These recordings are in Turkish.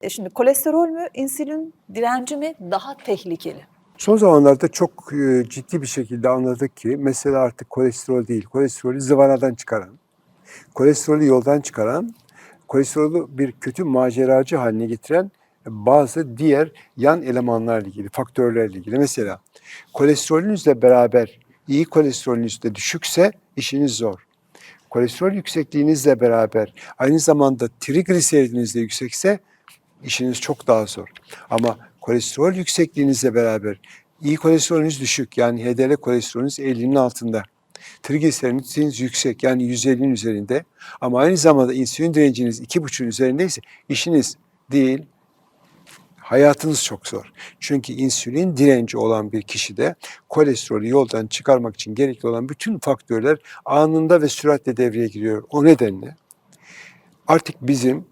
E şimdi kolesterol mü, insülin direnci mi daha tehlikeli? Son zamanlarda çok e, ciddi bir şekilde anladık ki mesele artık kolesterol değil. Kolesterolü zıvanadan çıkaran, kolesterolü yoldan çıkaran, kolesterolü bir kötü maceracı haline getiren bazı diğer yan elemanlarla ilgili, faktörlerle ilgili. Mesela kolesterolünüzle beraber iyi kolesterolünüz de düşükse işiniz zor. Kolesterol yüksekliğinizle beraber aynı zamanda trigliseridiniz de yüksekse işiniz çok daha zor. Ama kolesterol yüksekliğinizle beraber iyi kolesterolünüz düşük yani HDL kolesterolünüz 50'nin altında. Trigliseridiniz yüksek yani 150'nin üzerinde ama aynı zamanda insülin direnciniz 2,5'ün üzerindeyse işiniz değil hayatınız çok zor. Çünkü insülin direnci olan bir kişide kolesterolü yoldan çıkarmak için gerekli olan bütün faktörler anında ve süratle devreye giriyor. O nedenle artık bizim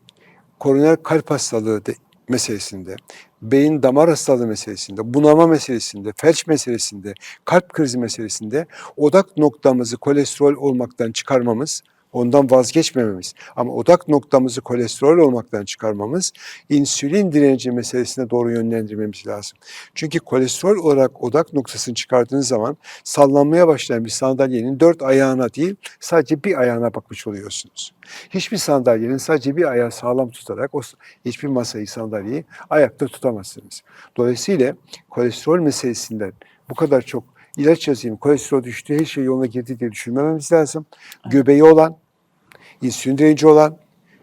koroner kalp hastalığı de, meselesinde, beyin damar hastalığı meselesinde, bunama meselesinde, felç meselesinde, kalp krizi meselesinde odak noktamızı kolesterol olmaktan çıkarmamız, ondan vazgeçmememiz ama odak noktamızı kolesterol olmaktan çıkarmamız insülin direnci meselesine doğru yönlendirmemiz lazım. Çünkü kolesterol olarak odak noktasını çıkardığınız zaman sallanmaya başlayan bir sandalyenin dört ayağına değil sadece bir ayağına bakmış oluyorsunuz. Hiçbir sandalyenin sadece bir ayağı sağlam tutarak o hiçbir masayı sandalyeyi ayakta tutamazsınız. Dolayısıyla kolesterol meselesinden bu kadar çok ilaç yazayım, kolesterol düştü, her şey yoluna girdi diye düşünmememiz lazım. Göbeği olan, insülin direnci olan,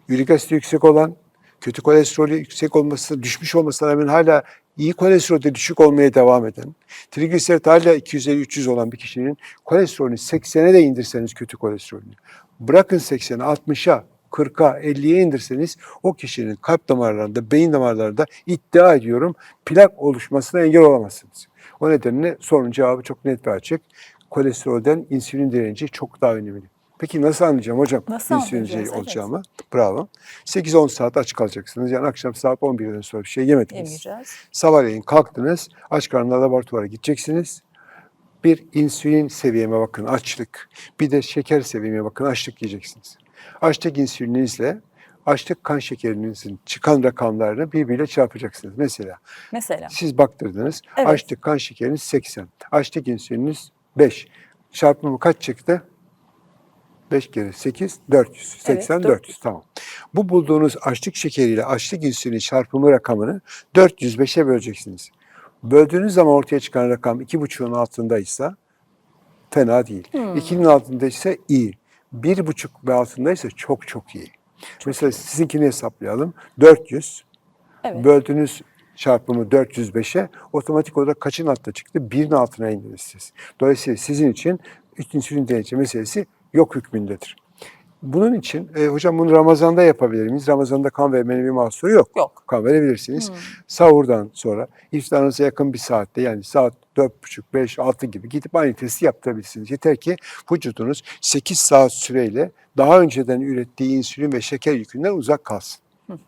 ürik asidi yüksek olan, kötü kolesterolü yüksek olması, düşmüş olmasına rağmen hala iyi kolesterolde düşük olmaya devam eden, trigliserit hala 250-300 olan bir kişinin kolesterolünü 80'e de indirseniz kötü kolesterolünü, bırakın 80'e 60'a 40'a 50'ye indirseniz o kişinin kalp damarlarında, beyin damarlarında iddia ediyorum plak oluşmasına engel olamazsınız. O nedenle sorunun cevabı çok net ve açık. Kolesterolden insülin direnci çok daha önemli. Peki nasıl anlayacağım hocam Nasıl insülin direnci Evet. olacağımı? Bravo. 8-10 saat aç kalacaksınız. Yani akşam saat 11'den sonra bir şey yemediniz. Yemeyeceğiz. Sabahleyin kalktınız, aç karnına laboratuvara gideceksiniz. Bir insülin seviyeme bakın, açlık. Bir de şeker seviyeme bakın, açlık yiyeceksiniz. Açlık insülininizle açlık kan şekerinizin çıkan rakamlarını birbiriyle çarpacaksınız. Mesela Mesela siz baktırdınız, Evet. açlık kan şekeriniz 80, açlık insülininiz 5. Çarpımı kaç çıktı? 5 kere 8, 400. 80, 400. 400. Tamam. Bu bulduğunuz açlık şekeriyle açlık insülini çarpımı rakamını 405'e böleceksiniz. Böldüğünüz zaman ortaya çıkan rakam 2,5'un altındaysa fena değil. 2'nin altındaysa iyi. 1,5 ve altındaysa çok çok iyi. Mesela sizinkini hesaplayalım. 400 evet. böldüğünüz çarpımı 405'e otomatik olarak kaçın altta çıktı? 1'in altına indiniz siz. Dolayısıyla sizin için insülin direnci meselesi yok hükmündedir. Bunun için e, hocam bunu Ramazan'da yapabilir miyiz? Ramazan'da kan vermenin bir mahsuru yok. Yok. Kan verebilirsiniz. Sahurdan sonra iftarınıza yakın bir saatte yani saat 4.30, 5, 6 gibi gidip aynı testi yaptırabilirsiniz. Yeter ki vücudunuz 8 saat süreyle daha önceden ürettiği insülin ve şeker yükünden uzak kalsın.